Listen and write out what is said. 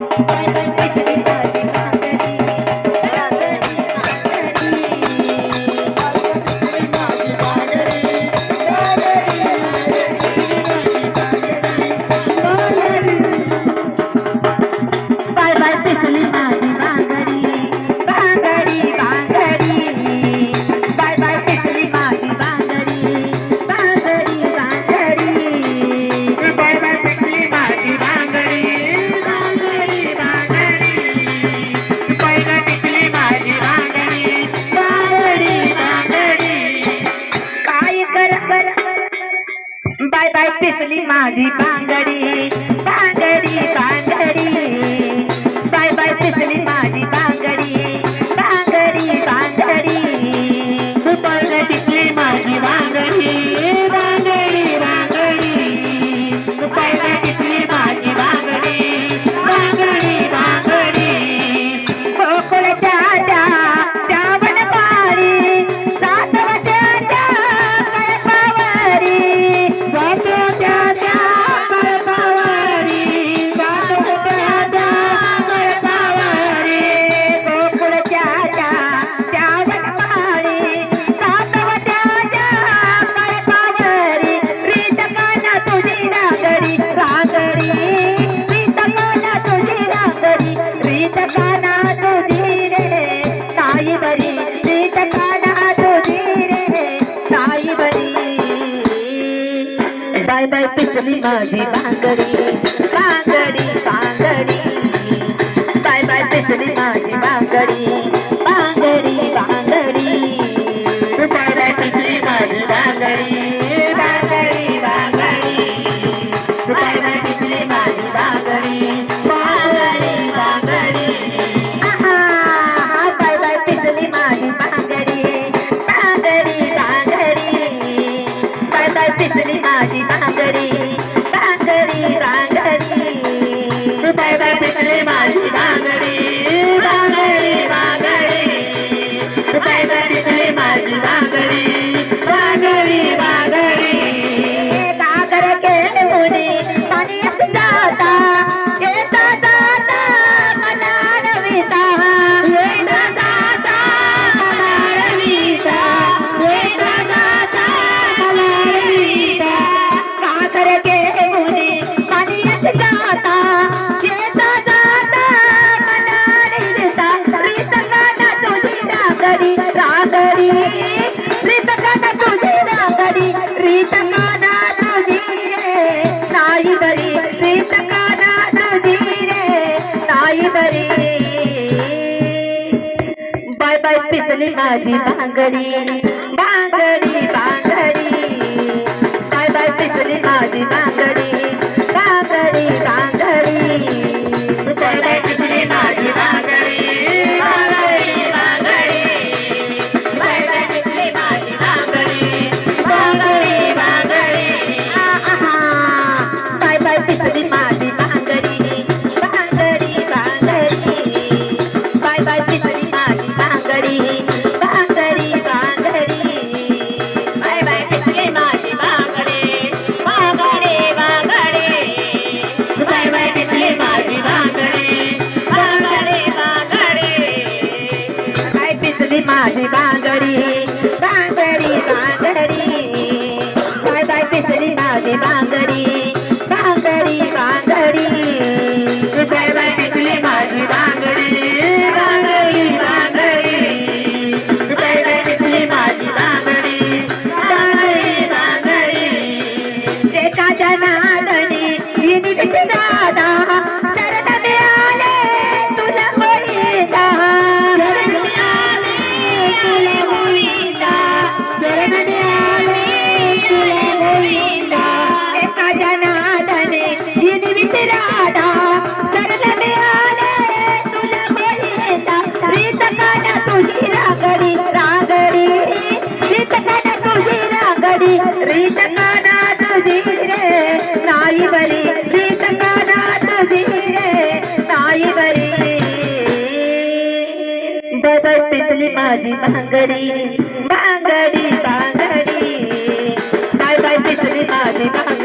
Bye bye bye. Haji bye bye पिकली माझी बांगडी बांगडी बांगडी bye bye पिकली माझी बांगडी बसले माझी भांगडी भांगडी भांगडी. बाय बाय पिपली माझी भांगडी? माझी बांगडी बांगडी बांगडी बाय बाय पिसली माझी बांगडी पिचली माझी भांगडी भांगडी भांगडी. बाय बाय पिचली माझी भांगडी.